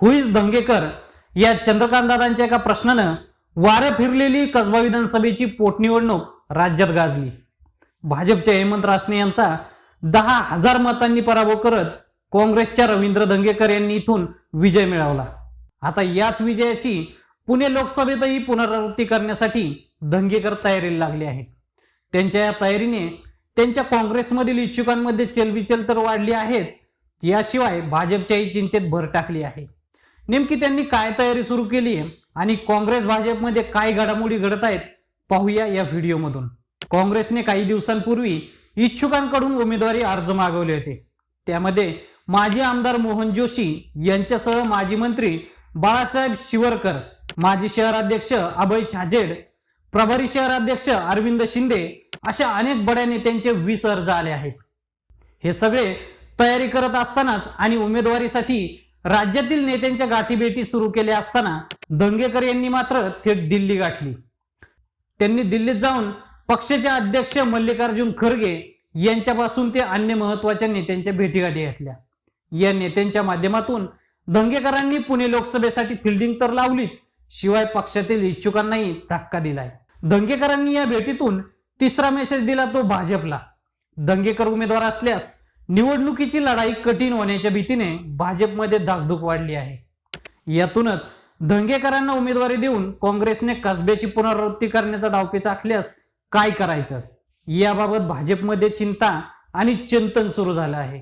Who is Dangekar? या चंद्रकांतदादांच्या एका प्रश्नानं वारं फिरलेली कसबा विधानसभेची पोटनिवडणूक राज्यात गाजली. भाजपच्या हेमंत रासने यांचा दहा हजार मतांनी पराभव करत काँग्रेसच्या रवींद्र दंगेकर यांनी इथून विजय मिळवला. आता याच विजयाची पुणे लोकसभेतही पुनरावृत्ती करण्यासाठी दंगेकर तयारीला लागले आहेत. त्यांच्या या तयारीने त्यांच्या काँग्रेसमधील इच्छुकांमध्ये चलबिचल तर वाढली आहेच. याशिवाय भाजपच्याही चिंतेत भर टाकली आहे. नेमकी त्यांनी काय तयारी सुरू केली आहे? आणि काँग्रेस भाजपमध्ये काय घडामोडी घडत आहेत? पाहूया या व्हिडिओमधून. काँग्रेसने काही दिवसांपूर्वी इच्छुकांकडून उमेदवारी अर्ज मागवले होते. त्यामध्ये माजी आमदार मोहन जोशी यांच्यासह माजी मंत्री बाळासाहेब शिवरकर माजी शहराध्यक्ष अभय छाजेड प्रभारी शहराध्यक्ष अरविंद शिंदे अशा अनेक बड्या नेत्यांचे वीस अर्ज आले आहेत. हे सगळे तयारी करत असतानाच आणि उमेदवारीसाठी राज्यातील नेत्यांच्या गाठीभेटी सुरू केल्या असताना दंगेकर यांनी मात्र थेट दिल्ली गाठली. त्यांनी दिल्लीत जाऊन पक्षाचे अध्यक्ष मल्लिकार्जुन खरगे यांच्यापासून ते अन्य महत्त्वाच्या नेत्यांच्या भेटीगाठी घेतल्या. या नेत्यांच्या माध्यमातून दंगेकरांनी पुणे लोकसभेसाठी फिल्डिंग तर लावलीच शिवाय पक्षातील इच्छुकांनाही धक्का दिलाय. दंगेकरांनी या भेटीतून तिसरा मेसेज दिला तो भाजपला. दंगेकर उमेदवार असल्यास निवडणुकीची लढाई कठीण होण्याच्या भीतीने भाजपमध्ये धाकधूक वाढली आहे. यातूनच दंगेकरांना उमेदवारी देऊन काँग्रेसने कसब्याची पुनरावृत्ती करण्याचा डावपेच आखल्यास काय करायचं? याबाबत भाजपमध्ये चिंता आणि चिंतन सुरू झालं आहे.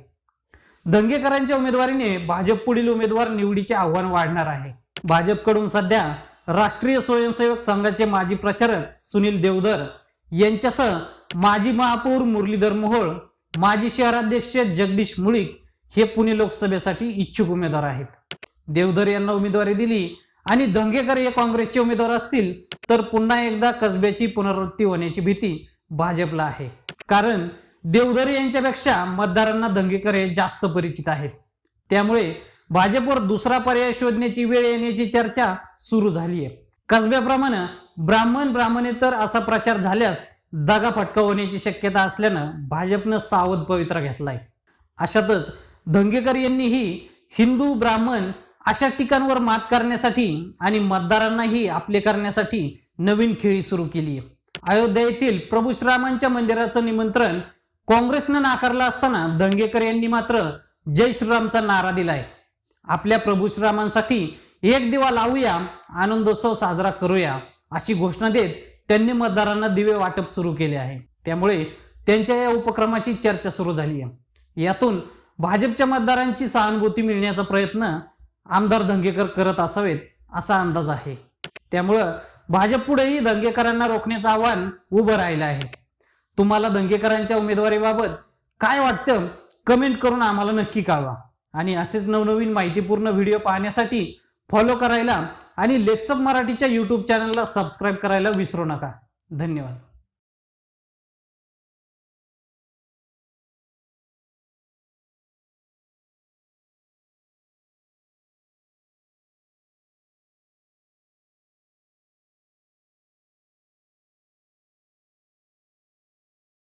दंगेकरांच्या उमेदवारीने भाजप पुढील उमेदवार निवडीचे आव्हान वाढणार आहे. भाजपकडून सध्या राष्ट्रीय स्वयंसेवक संघाचे माजी प्रचारक सुनील देवधर यांच्यासह माजी महापौर मुरलीधर मोहोळ माजी शहराध्यक्ष जगदीश मुळीक हे पुणे लोकसभेसाठी इच्छुक उमेदवार आहेत. देवधर यांना उमेदवारी दिली आणि दंगेकर हे काँग्रेसचे उमेदवार असतील तर पुन्हा एकदा कसब्याची पुनरावृत्ती होण्याची भीती भाजपला आहे. कारण देवधर यांच्यापेक्षा मतदारांना दंगेकर हे जास्त परिचित आहेत. त्यामुळे भाजपवर दुसरा पर्याय शोधण्याची वेळ येण्याची चर्चा सुरू झाली आहे कसब्याप्रमाणे ब्राह्मण ब्राह्मणेतर असा प्रचार झाल्यास दगा फटका होण्याची शक्यता असल्यानं भाजपनं सावध पवित्रा घेतलाय. अशातच दंगेकर यांनीही हिंदू ब्राह्मण अशा ठिकाणवर मात करण्यासाठी आणि मतदारांनाही आपले करण्यासाठी नवीन खेळी सुरू केली अयोध्या येथील प्रभू श्रीरामांच्या मंदिराचं निमंत्रण काँग्रेसनं नाकारलं असताना दंगेकर यांनी मात्र जय श्रीरामचा नारा दिलाय. आपल्या प्रभू श्रीरामांसाठी एक दिवा लावूया आनंदोत्सव साजरा करूया अशी घोषणा देत त्यांनी मतदारांना दिवे वाटप सुरू केले आहे. त्यामुळे त्यांच्या या उपक्रमाची चर्चा सुरू झाली आहे. यातून भाजपच्या मतदारांची सहानुभूती मिळण्याचा प्रयत्न आमदार दंगेकर करत असावेत असा अंदाज आहे. त्यामुळं भाजप पुढेही दंगेकरांना रोखण्याचं आव्हान उभं राहिलं आहे. तुम्हाला दंगेकरांच्या उमेदवारीबाबत काय वाटतं? कमेंट करून आम्हाला नक्की कळवा. आणि असेच नवनवीन माहितीपूर्ण व्हिडिओ पाहण्यासाठी फॉलो करायला आणि लेट्सअप मराठीच्या यूट्यूब चॅनलला सबस्क्राईब करायला विसरू नका. धन्यवाद.